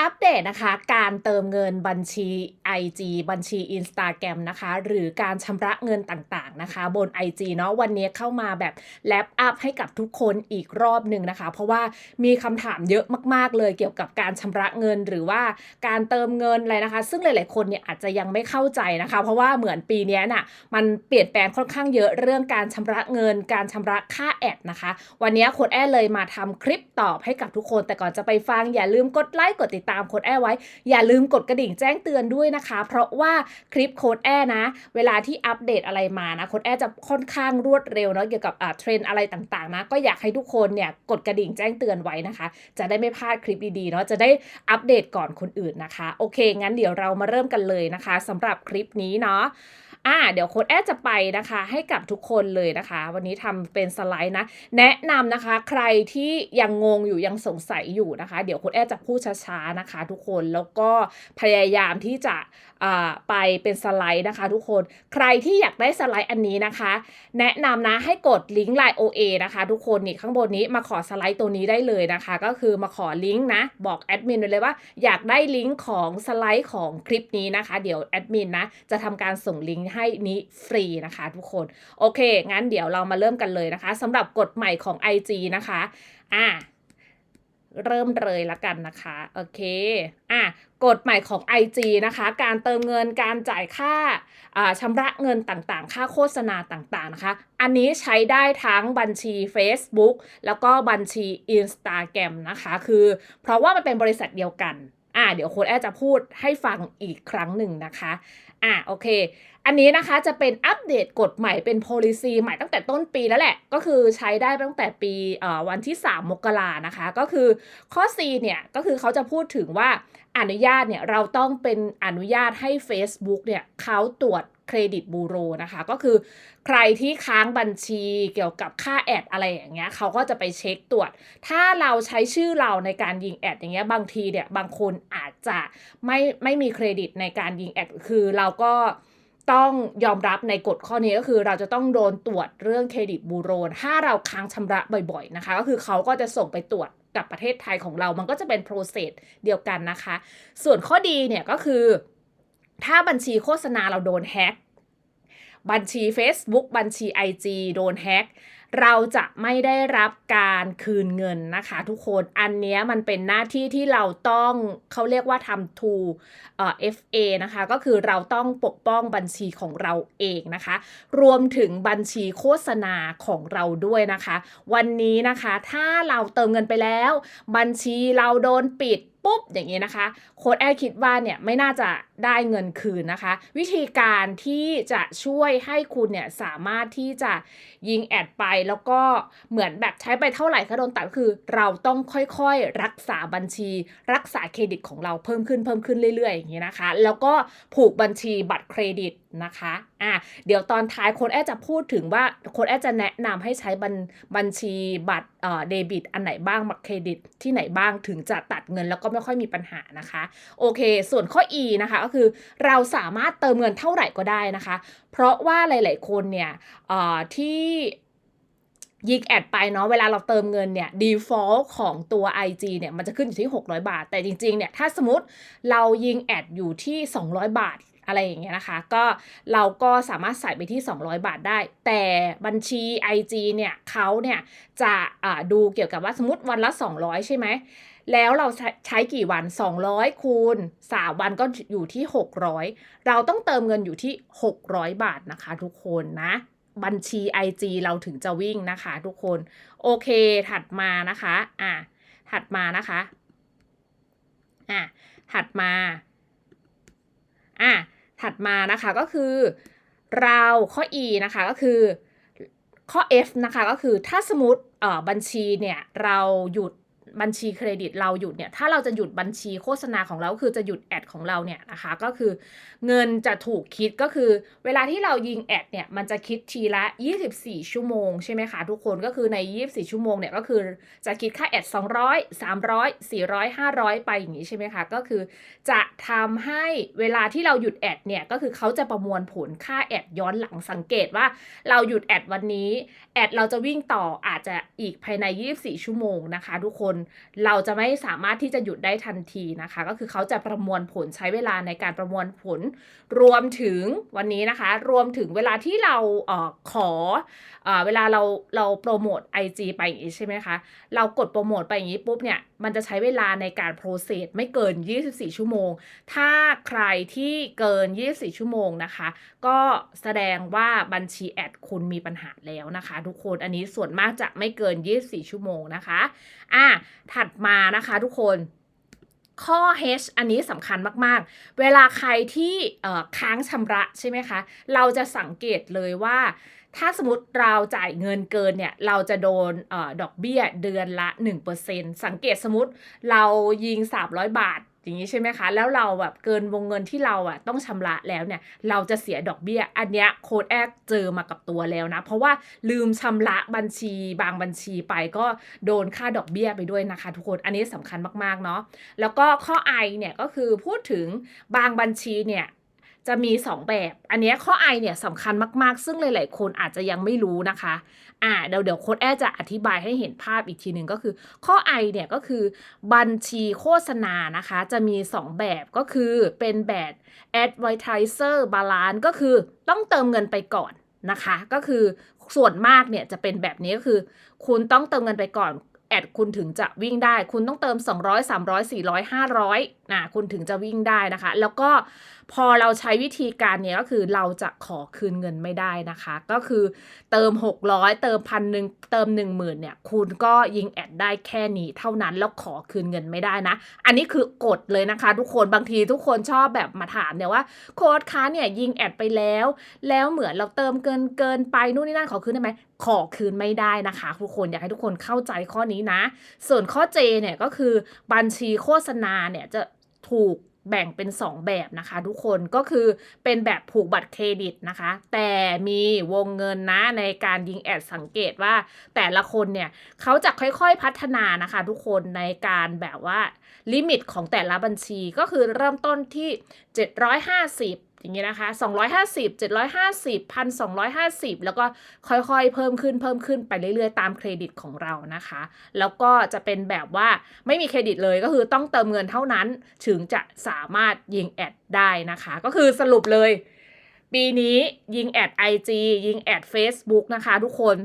อัปเดตนะคะ การเติมเงินบัญชี IG บัญชี Instagram นะคะ หรือการชำระเงินต่างๆนะคะ บน IG เนาะวันนี้เข้ามาแบบแลปอัพให้กับทุกคนอีกรอบหนึ่งนะคะ เพราะว่ามีคำถามเยอะมากๆเลยเกี่ยวกับการชำระเงินหรือว่าการเติมเงินอะไรนะคะ ซึ่งหลายๆคนเนี่ยอาจจะยังไม่เข้าใจนะคะ เพราะว่าเหมือนปีนี้น่ะมันเปลี่ยนแปลงค่อนข้างเยอะเรื่องการชำระเงิน การชำระค่าแอดนะคะ วันนี้โค้ดแอดเลยมาทำคลิปตอบให้กับทุกคน แต่ก่อนจะไปฟังอย่าลืมกดไลค์กดติดตามโค้ดแอไว้ อย่าลืมกดกระดิ่งแจ้งเตือนด้วยนะคะ เพราะว่าคลิปโค้ดแอนะ เวลาที่อัปเดตอะไรมานะโค้ดแอจะค่อนข้างรวดเร็วเนาะเกี่ยวกับเทรนอะไรต่างๆนะก็อยากให้ทุกคนเนี่ยกดกระดิ่งแจ้งเตือนไว้นะคะ จะได้ไม่พลาดคลิปดีๆเนาะจะได้อัปเดตก่อนคนอื่นนะคะ โอเค งั้นเดี๋ยวเรามาเริ่มกันเลยนะคะสำหรับคลิปนี้เนาะ อ่าเดี๋ยวโค้ดแอดจะไปนะคะ ให้กับทุกคนเลยนะคะ วันนี้ทำเป็นสไลด์นะ แนะนำนะคะ ใครที่ยังงงอยู่ยังสงสัยอยู่นะคะ เดี๋ยวโค้ดแอดจะพูดช้าๆนะคะ ทุกคนแล้วก็พยายามที่จะไปเป็นสไลด์นะคะ ทุกคนใครที่อยากได้สไลด์อันนี้นะคะ แนะนำนะให้กดลิงก์ Line OA นะคะ ทุกคนนี่ข้างบนนี้มาขอสไลด์ตัวนี้ได้เลยนะคะ ก็คือมาขอลิงก์นะ บอกแอดมินไปเลยว่าอยากได้ลิงก์ของสไลด์ของคลิปนี้นะคะ เดี๋ยวแอดมินนะจะทำการส่งลิงก์ให้นี้ฟรีนะคะทุกคน โอเค งั้นเดี๋ยวเรามาเริ่มกันเลยนะคะสำหรับกฎใหม่ของ IG นะคะ อะเริ่มเลยละกันนะคะ โอเค อะ กฎใหม่ของ IG นะคะ การเติมเงิน การจ่ายค่าอ่าชำระเงินต่างๆ ค่าโฆษณาต่างๆ นะคะ อันนี้ใช้ได้ทั้งบัญชี Facebook แล้วก็บัญชี Instagram นะคะ คือเพราะว่ามันเป็นบริษัทเดียวกัน อ่าเดี๋ยวโค้ดแอดจะพูดให้ฟังอีกครั้งหนึ่งนะคะอะโอเค อันนี้นะคะจะเป็นอัปเดตกฎใหม่เป็น policy ใหม่ตั้งแต่ต้นปีแล้วแหละ ก็คือใช้ได้ตั้งแต่ปีเอ่อวันที่ 3 มกรานะคะ ก็คือข้อ C เนี่ย ก็คือเขาจะพูดถึงว่าอนุญาตเนี่ย เราต้องเป็นอนุญาตให้ Facebook เนี่ยเขาตรวจ เครดิตบูโรนะคะ ก็คือใครที่ค้างบัญชีเกี่ยวกับค่าแอดอะไรอย่างเงี้ยเขาก็จะไปเช็คตรวจ ถ้าเราใช้ชื่อเราในการยิงแอดอย่างเงี้ยบางทีเนี่ยบางคนอาจจะไม่ไม่มีเครดิตในการยิงแอดคือเราก็ต้องยอมรับในกฎข้อนี้ก็คือเราจะต้องโดนตรวจเรื่องเครดิตบูโร ถ้าเราค้างชำระบ่อยๆนะคะ ก็คือเขาก็จะส่งไปตรวจกับประเทศไทยของเรา มันก็จะเป็นโปรเซสเดียวกันนะคะ ส่วนข้อดีเนี่ยก็คือ ถ้าบัญชีโฆษณาเราโดนแฮ็ก บัญชี Facebook บัญชี IG โดนแฮ็กเราจะไม่ได้รับการคืนเงินนะคะทุกคน อันนี้มันเป็นหน้าที่ที่เราต้องเขาเรียกว่าทำ to เอ่อ FA นะคะ ก็คือเราต้องปกป้องบัญชีของเราเองนะคะ รวมถึงบัญชีโฆษณาของเราด้วยนะคะ วันนี้นะคะถ้าเราเติมเงินไปแล้ว บัญชีเราโดนปิด ปุ๊บอย่างนี้นะคะ โค้ดแอดคิดว่าเนี่ยไม่น่าจะได้เงินคืนนะคะ วิธีการที่จะช่วยให้คุณเนี่ยสามารถที่จะยิงแอดไปแล้วก็เหมือนแบบใช้ไปเท่าไหร่ก็โดนตัดคือ เราต้องค่อยๆรักษาบัญชี รักษาเครดิตของเราเพิ่มขึ้นเพิ่มขึ้นเรื่อยๆอย่างนี้นะคะ แล้วก็ผูกบัญชีบัตรเครดิต นะคะอะเดี๋ยวตอนท้ายโค้ดแอจะพูดถึงว่าโค้ดแอจะแนะนำให้ใช้บัญบัญชีบัตรเดบิต อันไหนบ้างบัตรเครดิตที่ไหนบ้างถึงจะตัดเงินแล้วก็ไม่ค่อยมีปัญหานะคะ โอเค ส่วนข้อ E นะคะก็คือเราสามารถเติมเงินเท่าไหร่ก็ได้นะคะ เพราะว่าหลาย ๆ คนเนี่ยที่ยิงแอดไปเนาะเวลาเราเติมเงินเนี่ย default ของตัว IG เนี่ยมันจะขึ้นอยู่ที่ 600 บาท แต่จริง ๆ เนี่ย ถ้าสมมติเรายิงแอดอยู่ที่ 200 บาท อะไรอย่างเงี้ยนะคะ ก็เราก็สามารถใส่ไปที่ 200 บาทได้ แต่บัญชี IG เนี่ยเขาเนี่ยจะอ่าดูเกี่ยวกับว่าสมมติวันละ 200 ใช่ไหมแล้วเราใช้ใช้กี่วัน 200 คูณ 3 วันก็อยู่ที่ 600 เราต้องเติมเงินอยู่ที่ 600 บาทนะคะ ทุกคนนะ บัญชี IG เราถึงจะวิ่งนะคะ ทุกคน โอเคถัดมานะคะอะถัดมานะคะอะถัดมาอะ ถัดมานะคะก็คือเราข้อ E นะคะก็คือข้อ F นะคะก็คือถ้าสมมติบัญชีเนี่ยเราหยุด บัญชีเครดิตเราหยุดเนี่ยถ้าเราจะหยุดบัญชีโฆษณาของเราคือจะหยุดแอดของเราเนี่ยนะคะก็คือเงินจะถูกคิดก็คือ เวลาที่เรายิงแอดเนี่ยมันจะคิดทีละ 24 ชั่วโมงใช่ไหมคะทุกคนก็คือใน 24 ชั่วโมงเนี่ยก็คือจะคิดค่าแอด 200 300 400 500 ไปอย่างนี้ใช่ไหมคะก็คือ จะทำให้เวลาที่เราหยุดแอดเนี่ยก็คือเขาจะประมวลผลค่าแอดย้อนหลังสังเกตว่าเราหยุดแอดวันนี้แอดเราจะวิ่งต่ออาจจะอีกภายใน 24 ชั่วโมงนะคะทุกคนเราจะไม่สามารถที่จะหยุดได้ทันทีนะคะ ก็คือเขาจะประมวลผลใช้เวลาในการประมวลผล รวมถึงวันนี้นะคะ รวมถึงเวลาที่เราเออขอเออเวลาเราเราโปรโมท IG ไปอย่างนี้ใช่ไหมคะ เรากดโปรโมทไปอย่างนี้ปุ๊บเนี่ย มันจะใช้เวลาในการโปรเซสไม่เกิน 24 ชั่วโมง ถ้าใครที่เกิน 24 ชั่วโมงนะคะ ก็แสดงว่าบัญชีแอดคุณมีปัญหาแล้วนะคะ ทุกคน อันนี้ส่วนมากจะไม่เกิน 24 ชั่วโมงนะคะ อะถัดมานะคะทุกคนข้อ H อันนี้สำคัญมาก ๆ เวลาใครที่ค้างชำระใช่ไหมคะ เราจะสังเกตเลยว่า ถ้าสมมติเราจ่ายเงินเกินเนี่ย เราจะโดนอดอกเบี้ยเดือนละ 1%สังเกตสมมติเรายิง 300 บาท อย่างนี้ใช่ไหมคะ แล้วเราแบบเกินวงเงินที่เราอะต้องชำระแล้วเนี่ย เราจะเสียดอกเบี้ย อันเนี้ยโค้ดแอกเจอมากับตัวแล้วนะ เพราะว่าลืมชำระบัญชีบางบัญชีไปก็โดนค่าดอกเบี้ยไปด้วยนะคะ ทุกคน อันนี้สำคัญมากๆเนาะ แล้วก็ข้อไอเนี่ยก็คือพูดถึงบางบัญชีเนี่ย จะมี 2 แบบ อันนี้ข้อ I เนี่ยสำคัญมากๆ ซึ่งหลาย ๆ คนอาจจะยังไม่รู้นะคะ อ่าเดี๋ยวเดี๋ยวโค้ดแอจะอธิบายให้เห็นภาพอีกทีหนึ่งก็คือ ข้อ I เนี่ยก็คือบัญชีโฆษณานะคะ จะมี 2 แบบก็คือเป็นแบบ advertiser balance ก็คือต้องเติมเงินไปก่อนนะคะ ก็คือส่วนมากเนี่ยจะเป็นแบบนี้ก็คือ คุณต้องเติมเงินไปก่อนแอดคุณถึงจะวิ่งได้ คุณต้องเติม 200 300 400 500นะคุณถึงจะวิ่งได้นะคะ แล้วก็พอเราใช้วิธีการเนี้ยก็คือเราจะขอคืนเงินไม่ได้นะคะ ก็คือเติม 600 เติมพันหนึ่งเติม 1 0,000เนี่ยคุณก็ยิงแอดได้แค่นี้เท่านั้นแล้วขอคืนเงินไม่ได้นะ อันนี้คือกฎเลยนะคะ ทุกคนบางทีทุกคนชอบแบบมาถามเนี่ยว่าโค้ดค้าเนี่ยยิงแอดไปแล้ว แล้วเหมือนเราเติมเกินเกินไปนู่นนี่นั่นขอคืนได้ไหมขอคืนไม่ได้นะคะ ทุกคนอยากให้ทุกคนเข้าใจข้อนี้นะ ส่วนข้อ J เนี่ยก็คือบัญชีโฆษณาเนี่ยจะ ถูกแบ่งเป็น 2 แบบนะคะทุกคนก็คือเป็นแบบผูกบัตรเครดิตนะคะ แต่มีวงเงินนะในการยิงแอดสังเกตว่าแต่ละคนเนี่ยเขาจะค่อยๆพัฒนานะคะทุกคนในการแบบว่าลิมิตของแต่ละบัญชีก็คือเริ่มต้นที่ 750 อย่างนี้ยนะคะ250 750 1,250 แล้วก็ค่อยๆ เพิ่มขึ้นเพิ่มขึ้นไปเรื่อยๆ ตามเครดิตของเรานะคะ แล้วก็จะเป็นแบบว่าไม่มีเครดิตเลยก็คือต้องเติมเงินเท่านั้นถึงจะสามารถยิงแอดได้นะคะ ก็คือสรุปเลย ปีนี้ยิงแอด IG ยิงแอด Facebook นะคะทุกคน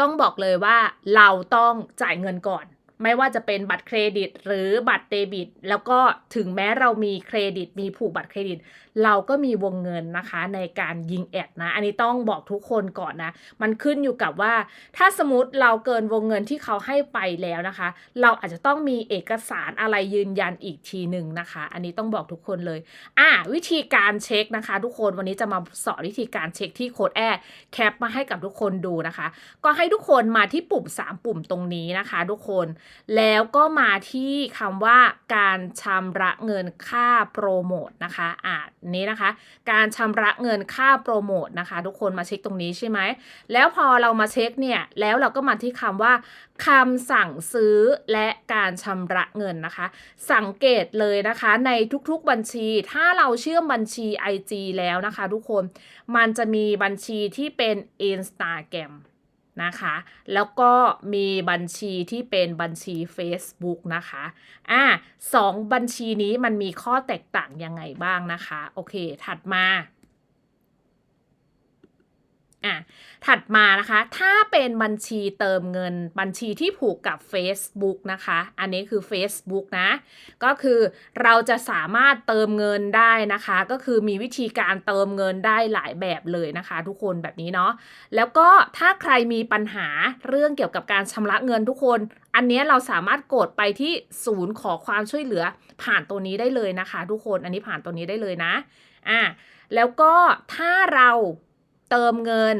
ต้องบอกเลยว่าเราต้องจ่ายเงินก่อน ไม่ว่าจะเป็นบัตรเครดิต หรือบัตรเดบิต แล้วก็ถึงแม้เรามีเครดิต มีผูกบัตรเครดิต เราก็มีวงเงินนะคะในการยิงแอดนะ อันนี้ต้องบอกทุกคนก่อนนะ มันขึ้นอยู่กับว่า ถ้าสมมติเราเกินวงเงินที่เขาให้ไปแล้วนะคะ เราอาจจะต้องมีเอกสารอะไรยืนยันอีกทีหนึ่งนะคะ อันนี้ต้องบอกทุกคนเลย อะวิธีการเช็คนะคะ ทุกคนวันนี้จะมาสอนวิธีการเช็คที่โค้ดแอร์แคปมาให้กับทุกคนดูนะคะ ก็ให้ทุกคนมาที่ปุ่ม 3 ปุ่มตรงนี้นะคะ ทุกคนแล้วก็มาที่คำว่าการชำระเงินค่าโปรโมทนะคะอ่านี้นะคะ การชำระเงินค่าโปรโมทนะคะ ทุกคนมาเช็คตรงนี้ใช่ไหม แล้วพอเรามาเช็คเนี่ยแล้วเราก็มาที่คำว่าคำสั่งซื้อและการชำระเงินนะคะ สังเกตเลยนะคะในทุกๆบัญชี ถ้าเราเชื่อมบัญชี IG แล้วนะคะ ทุกคนมันจะมีบัญชีที่เป็น Instagram นะคะ แล้วก็มีบัญชีที่เป็นบัญชี Facebook นะคะอ่าสองบัญชีนี้มันมีข้อแตกต่างยังไงบ้างนะคะ โอเค ถัดมา อะถัดมานะคะ ถ้าเป็นบัญชีเติมเงินบัญชีที่ผูกกับ Facebook นะคะ อันนี้คือ Facebook นะ ก็คือเราจะสามารถเติมเงินได้นะคะ ก็คือมีวิธีการเติมเงินได้หลายแบบเลยนะคะ ทุกคนแบบนี้เนาะแล้วก็ถ้าใครมีปัญหาเรื่องเกี่ยวกับการชำระเงินทุกคน อันนี้เราสามารถกดไปที่ศูนย์ขอความช่วยเหลือผ่านตัวนี้ได้เลยนะคะ ทุกคนอันนี้ผ่านตัวนี้ได้เลยนะอะแล้วก็ถ้าเรา เติมเงิน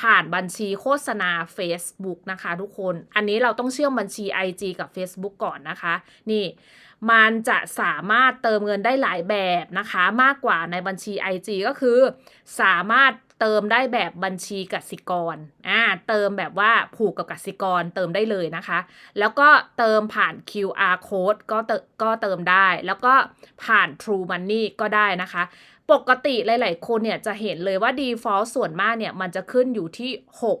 ผ่านบัญชีโฆษณา Facebook นะคะทุกคน อันนี้เราต้องเชื่อมบัญชี IG กับ Facebook ก่อนนะคะ นี่มันจะสามารถเติมเงินได้หลายแบบนะคะ มากกว่าในบัญชี IG ก็คือ สามารถเติมได้แบบบัญชีกสิกร อ่า เติมแบบว่าผูกกับกสิกรเติมได้เลยนะคะ แล้วก็เติมผ่าน QR code ก็เติก็เติมได้ แล้วก็ผ่าน True Money ก็ได้นะคะ ปกติหลาย ๆ คนเนี่ยจะเห็นเลยว่า default ส่วนมากเนี่ยมันจะขึ้นอยู่ที่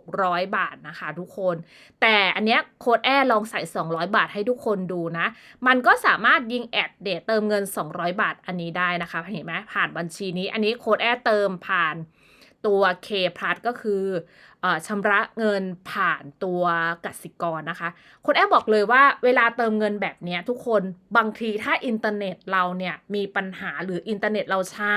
600 บาทนะคะทุกคน แต่อันเนี้ยโค้ดแอร์ลองใส่ 200 บาทให้ทุกคนดูนะ มันก็สามารถยิงแอดเดตเติมเงิน 200 บาทอันนี้ได้นะคะเห็นไหมผ่านบัญชีนี้ อันนี้โค้ดแอร์เติมผ่านตัว K plus ก็คือ ชำระเงินผ่านตัวกสิกรนะคะค้ดแอร์บอกเลยว่าเวลาเติมเงินแบบนี้ทุกคนบางทีถ้าอินเทอร์เน็ตเราเนี่ยมีปัญหาหรืออินเทอร์เน็ตเราช้า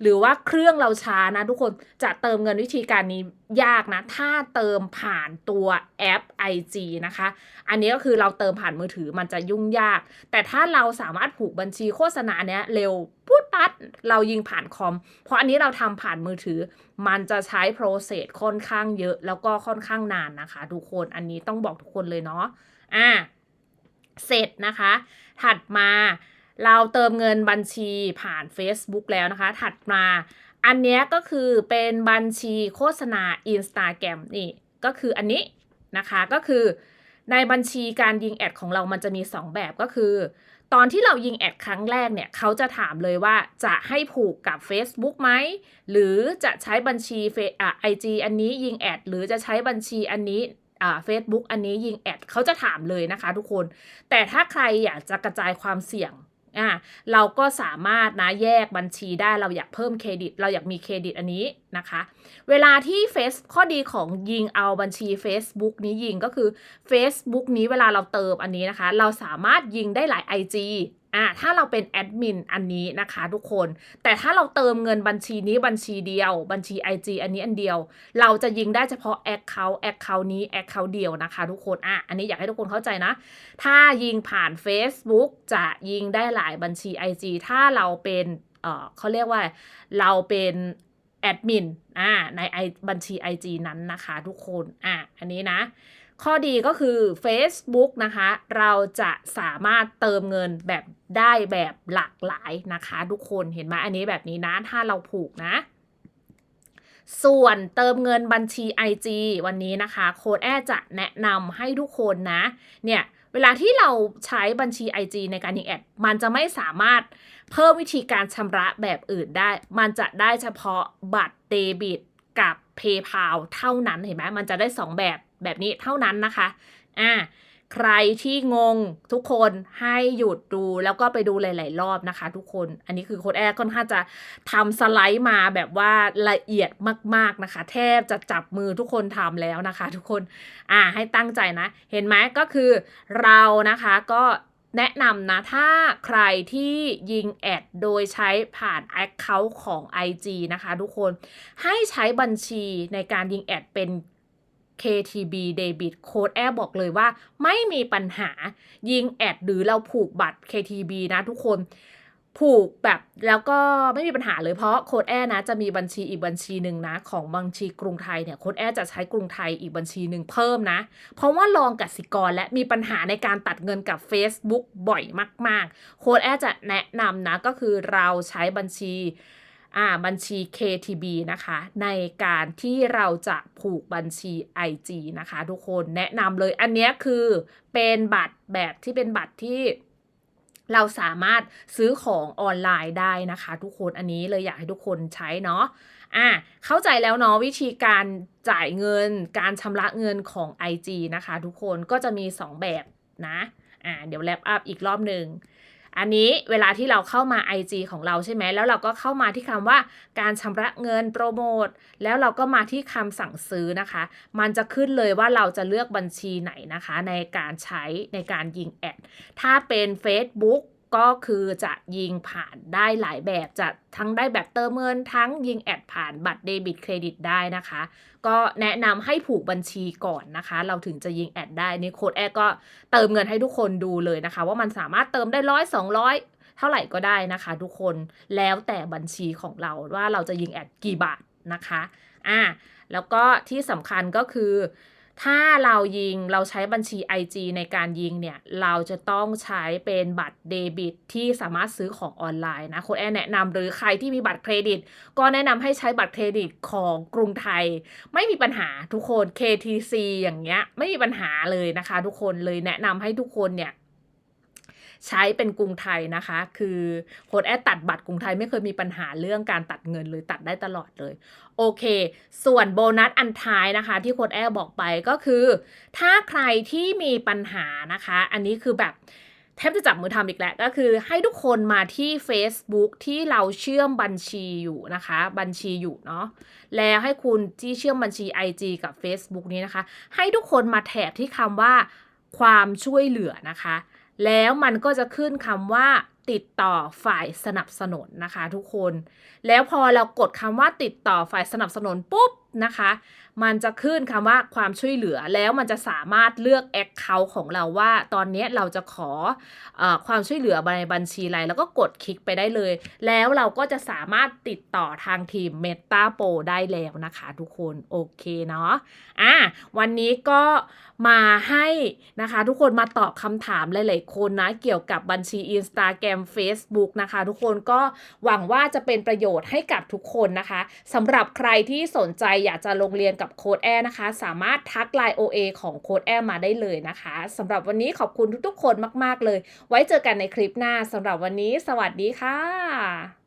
หรือว่าเครื่องเราช้านะทุกคนจะเติมเงินวิธีการนี้ยากนะ ถ้าเติมผ่านตัวแอป IG นะคะ อันนี้ก็คือเราเติมผ่านมือถือมันจะยุ่งยาก แต่ถ้าเราสามารถผูกบัญชีโฆษณาเนี้ยเร็วพูดปัดเรายิงผ่านคอม เพราะอันนี้เราทำผ่านมือถือ มันจะใช้โปรเซสค่อนข้างเยอะแล้วก็ค่อนข้างนานนะคะ ทุกคนอันนี้ต้องบอกทุกคนเลยเนาะอ่าเสร็จนะคะ ถัดมาเราเติมเงินบัญชีผ่าน Facebook แล้วนะคะ ถัดมาอันนี้ก็คือเป็นบัญชีโฆษณา Instagram นี่ก็คืออันนี้นะคะก็คือในบัญชีการยิงแอดของเรามันจะมี 2 แบบก็คือ ตอนที่เรายิงแอดครั้งแรกเนี่ยเขาจะถามเลยว่าจะให้ผูกกับ Facebook ไหม หรือจะใช้บัญชีเฟซไอจีอันนี้ยิงแอด หรือจะใช้บัญชีอันนี้อ่าเฟซบุ๊กอันนี้ยิงแอดเขาจะถามเลยนะคะทุกคน แต่ถ้าใครอยากจะกระจายความเสี่ยง อะเราก็สามารถนะแยกบัญชีได้เราอยากเพิ่มเครดิต เราอยากมีเครดิตอันนี้นะคะ เวลาที่เฟซข้อดีของยิงเอาบัญชี Facebook นี้ยิงก็คือ Facebook นี้เวลาเราเติมอันนี้นะคะ เราสามารถยิงได้หลาย IG อ่าถ้าเราเป็นแอดมินอันนี้นะคะทุกคน แต่ถ้าเราเติมเงินบัญชีนี้บัญชีเดียว บัญชี IG อันนี้อันเดียว เราจะยิงได้เฉพาะ Account Account นี้ Account เดียวนะคะ ทุกคนอะอันนี้อยากให้ทุกคนเข้าใจนะ ถ้ายิงผ่าน Facebook จะยิงได้หลายบัญชี IG ถ้าเราเป็นเอ่อเขาเรียกว่าเราเป็นแอดมินอ่าในไอบัญชี IG นั้นนะคะ ทุกคนอะอันนี้นะ ข้อดีก็คือ Facebook นะคะ เราจะสามารถเติมเงินแบบได้แบบหลากหลายนะคะ ทุกคนเห็นไหมอันนี้แบบนี้นะถ้าเราผูกนะ ส่วนเติมเงินบัญชี IG วันนี้นะคะโค้ดแอจะแนะนำให้ทุกคนนะ เนี่ยเวลาที่เราใช้บัญชี IG ในการยิงแอด มันจะไม่สามารถเพิ่มวิธีการชำระแบบอื่นได้ มันจะได้เฉพาะบัตรเดบิตกับ PayPal เท่านั้นเห็นไหมมันจะได้ 2 แบบ แบบนี้เท่านั้นนะคะอ่าใครที่งงทุกคนให้หยุดดูแล้วก็ไปดูหลาย ๆ รอบนะคะ ทุกคน อันนี้คือโค้ดแอร์ค่อนข้างจะทำสไลด์มาแบบว่าละเอียดมาก ๆ นะคะ แทบจะจับมือทุกคนทำแล้วนะคะ ทุกคน อ่าให้ตั้งใจนะ เห็นไหมก็คือเรานะคะก็แนะนำนะ ถ้าใครที่ยิงแอดโดยใช้ผ่าน Account ของ IG นะคะ ทุกคนให้ใช้บัญชีในการยิงแอดเป็น KTB Debit Code แอร์บอกเลยว่า ไม่มีปัญหายิงแอดหรือเราผูกบัตร KTB นะทุกคนผูกแบบแล้วก็ไม่มีปัญหาเลยเพราะโค้ดแอร์นะจะมีบัญชีอีกบัญชีหนึ่งนะ ของบัญชีกรุงไทยเนี่ยโค้ดแอร์จะใช้กรุงไทยอีกบัญชีหนึ่งเพิ่มนะ เพราะว่าลองกสิกรและมีปัญหาในการตัดเงินกับ Facebook บ่อยมาก ๆ โค้ดแอร์จะแนะนำนะก็คือเราใช้บัญชี บัญชี KTB นะคะ ในการที่เราจะผูกบัญชี IG นะคะ ทุกคนแนะนำเลยอันนี้คือเป็นบัตรแบบที่เป็นบัตรที่เราสามารถซื้อของออนไลน์ได้นะคะ ทุกคนอันนี้เลยอยากให้ทุกคนใช้เนาะอะเข้าใจแล้วเนาะวิธีการจ่ายเงิน การชำระเงินของ IG นะคะ ทุกคนก็จะมี 2 แบบนะอะเดี๋ยวแลปอัพอีกรอบหนึ่ง อันนี้เวลาที่เราเข้ามา IG ของเราใช่ไหม แล้วเราก็เข้ามาที่คำว่าการชำระเงินโปรโมท แล้วเราก็มาที่คำสั่งซื้อนะคะ มันจะขึ้นเลยว่าเราจะเลือกบัญชีไหนนะคะ ในการใช้ในการยิงแอด ถ้าเป็น Facebook ก็คือจะยิงผ่านได้หลายแบบจะทั้งได้แบบเติมเงินทั้งยิงแอดผ่านบัตรเดบิตเครดิตได้นะคะ ก็แนะนำให้ผูกบัญชีก่อนนะคะ เราถึงจะยิงแอดได้นี่โค้ดแอดก็เติมเงินให้ทุกคนดูเลยนะคะ ว่ามันสามารถเติมได้ร้อยสองร้อยเท่าไหร่ก็ได้นะคะทุกคนแล้วแต่บัญชีของเราว่าเราจะยิงแอดกี่บาทนะคะอ่าแล้วก็ที่สำคัญก็คือ ถ้าเรายิงเราใช้บัญชี IG ในการยิงเนี่ย เราจะต้องใช้เป็นบัตรเดบิตที่สามารถซื้อของออนไลน์นะโค้ดแอนแนะนำหรือใครที่มีบัตรเครดิต ก็แนะนำให้ใช้บัตรเครดิตของกรุงไทย ไม่มีปัญหาทุกคน KTC อย่างเงี้ยไม่มีปัญหาเลยนะคะ ทุกคนเลยแนะนำให้ทุกคนเนี่ย ใช้เป็นกรุงไทยนะคะ คือโค้ดแอดตัดบัตรกรุงไทยไม่เคยมีปัญหาเรื่องการตัดเงินเลยตัดได้ตลอดเลย โอเค ส่วนโบนัสอันท้ายนะคะ ที่โค้ดแอดบอกไปก็คือ ถ้าใครที่มีปัญหานะคะ อันนี้คือแบบแทบจะจับมือทำอีกแล้วก็คือให้ทุกคนมาที่ Facebook ที่เราเชื่อมบัญชีอยู่นะคะ บัญชีอยู่เนาะแล้วให้คุณที่เชื่อมบัญชี IG กับ Facebook นี้นะคะ ให้ทุกคนมาแถบที่คำว่าความช่วยเหลือนะคะ แล้วมันก็จะขึ้นคำว่าติดต่อฝ่ายสนับสนุนนะคะทุกคน แล้วพอเรากดคำว่าติดต่อฝ่ายสนับสนุนปุ๊บนะคะ มันจะขึ้นคำว่าความช่วยเหลือแล้วมันจะสามารถเลือกแอคเคาท์ของเราว่า ตอนนี้เราจะขอออความช่วยเหลือในบัญชีอะไรแล้วก็กดคลิกไปได้เลย แล้วเราก็จะสามารถติดต่อทางทีม Meta Pro ได้แล้วนะคะทุกคนโอเคเนาะอะวันนี้ก็มาให้นะคะ ทุกคนมาตอบคำถามหลายๆคนนะ เกี่ยวกับบัญชี Instagram Facebook นะคะ ทุกคนก็หวังว่าจะเป็นประโยชน์ให้กับทุกคนนะคะสำหรับใครที่สนใจอยากจะลงเรียนกับโค้ดแอร์นะคะ สามารถทักไลน์ OA ของโค้ดแอร์มาได้เลยนะคะสำหรับวันนี้ขอบคุณทุกๆคนมาก ๆ เลย ไว้เจอกันในคลิปหน้าสำหรับวันนี้ สวัสดีค่ะ